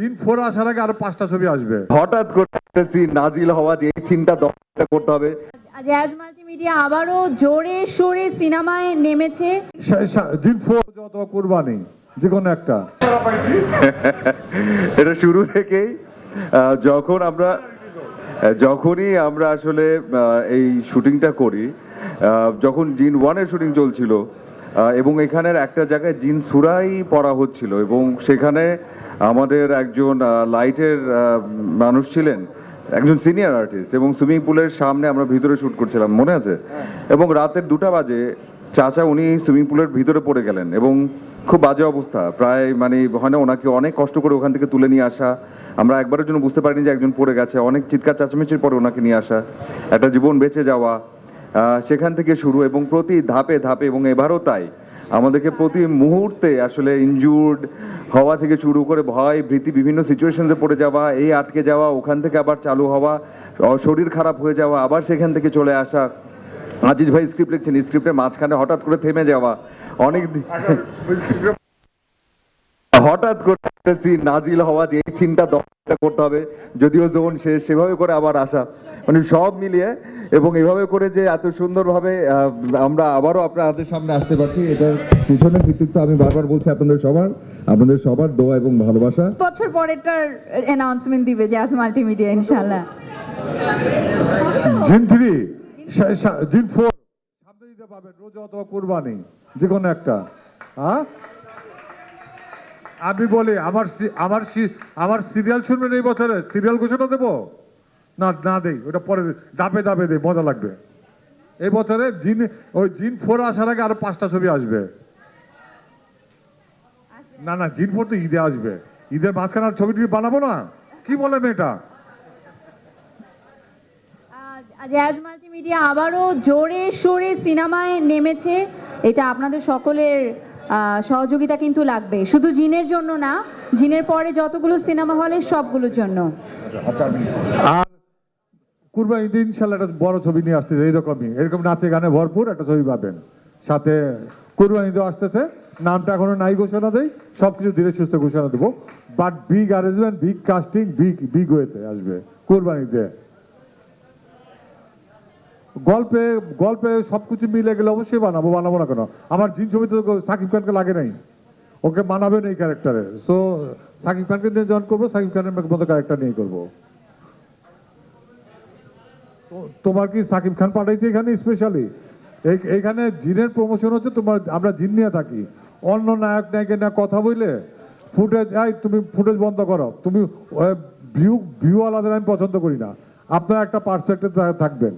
জিন ফোর আসার আগে আরও পাঁচটা ছবি আসবে। হঠাৎ করে একটা সিন নাজিল হওয়া যে এই সিনটা দরকার করতে হবে। জ্যাজ মাল্টিমিডিয়া আবারও জোরে সোরে সিনেমায় নেমেছে। জিন ফোর যত কুরবানি যে কোনো একটা। এটা শুরু থেকেই যখন আমরা যখনই আমরা আসলে এই শুটিংটা করি যখন জিন ওয়ানের শুটিং চলছিল এবং এখানের একটা জায়গায় জিন সুরাই পড়া হচ্ছিল এবং সেখানে আমাদের একজন লাইটের মানুষ ছিলেন একজন সিনিয়র আর্টিস্ট এবং সুইমিং পুলের সামনে আমরা ভিতরে শুট করছিলাম মনে আছে? এবং রাতের দুটা বাজে চাচা উনি সুইমিং পুলের ভিতরে পড়ে গেলেন এবং খুব বাজে অবস্থা। প্রায় মানে হয় না ওনাকে অনেক কষ্ট করে ওখান থেকে তুলে নিয়ে আসা। আমরা একবারের জন্য বুঝতে পারিনি যে একজন পড়ে গেছে। অনেক চিৎকার চাচামেচির পরে ওনাকে নিয়ে আসা একটা জীবন বেঁচে যাওয়া সেখান থেকে শুরু এবং প্রতি ধাপে ধাপে এবং এবারও তাই আমাদেরকে প্রতি মুহূর্তে আসলে ইনজুর্ড হওয়া থেকে শুরু করে ভয়, ভীতি, বিভিন্ন সিচুয়েশনসে পড়ে যাওয়া, এই আটকে যাওয়া, ওখান থেকে আবার চালু হওয়া শরীর খারাপ হয়ে যাওয়া, আবার সেখান থেকে চলে আসা। আজিজ ভাই স্ক্রিপ্ট লিখছেন স্ক্রিপ্টের মাঝখানে হঠাৎ করে থেমে যাওয়া। অনেক দি- হঠাৎ করে একটা সিন নাজিল হওয়া যে এই সিনটা দরকার করতে হবে যদিও জোন সে সেভাবে করে আবার আসা। মানে সব মিলিয়ে এবং এভাবে করে যে এত সুন্দরভাবে আহ, আমরা আবারও আপনার আপনাদের সামনে আসতে পারছি এটার পিছনে কৃতিত্ব আমি বারবার বলছি আপনাদের সবার আপনাদের সবার দোয়া এবং ভালোবাসা। বছর পরেরটার অ্যানাউন্সমেন্ট দিবে যে আজ মাল্টিমিডিয়া ইনশাল্লাহ জিন থ্রি জিন ফোর। সামনে দিতে পাবেন রোজ অথবা কুরবানি যে কোনো একটা। হ্যাঁ? আমি বলি, আমার আমার আমার সিরিয়াল শুনবেন এই বছরে? সিরিয়াল ঘোষণা দেবো? না না দেই, ওটা পরে দাপে দাপে দেই, মজা লাগবে। এই বছরে জিন, ওই জিন ফোর আসার আগে আরও পাঁচটা ছবি আসবে। না না, জিন ফোর তো ঈদে আসবে। ঈদের মাঝখানে আর ছবি বানাবো না? কি বলে মেয়েটা? জ্যাজ মাল্টিমিডিয়া আবারও জোরে সোরে সিনেমায় নেমেছে। এটা আপনাদের সকলের সহযোগিতা কিন্তু লাগবে। শুধু জিনের জন্য না, জিনের পরে যতগুলো সিনেমা হলে সবগুলোর জন্য। আর কুরবানি ঈদে ইনশাল্লাহ একটা বড় ছবি নিয়ে আসতেছে, এইরকমই। এরকম নাচে গানে ভরপুর একটা ছবি পাবেন। সাথে কুরবানি ঈদও আসতেছে, নামটা এখনও নাই ঘোষণা দেই সব কিছু ধীরে সুস্থ ঘোষণা দেবো। But big arrangement big casting big big ওয়েতে আসবে কুরবানিতে। গল্পে গল্পে সবকিছু মিলে গেলে অবশ্যই বানাবো বানাবো না কেন? আমার জিন ছবিতে সাকিব খানকে লাগে নাই। ওকে মানাবেন এই ক্যারেক্টারে সো সাকিব খানকে নিয়ে জয়েন করব, সাকিব খানের মতো ক্যারেক্টার নিয়ে করব। তোমার কি সাকিব খান পাঠাইছে এখানে স্পেশালি এইখানে জিনের প্রমোশন হচ্ছে, তোমার, আমরা জিন নিয়ে থাকি। অন্য নায়ক নায়কের না কথা বললে ফুটেজ এই, তুমি ফুটেজ বন্ধ করো। তুমি ভিউ ভিউ আলাদা আমি পছন্দ করি না। আপনার একটা পার্সপেক্টিভ থাকবেন।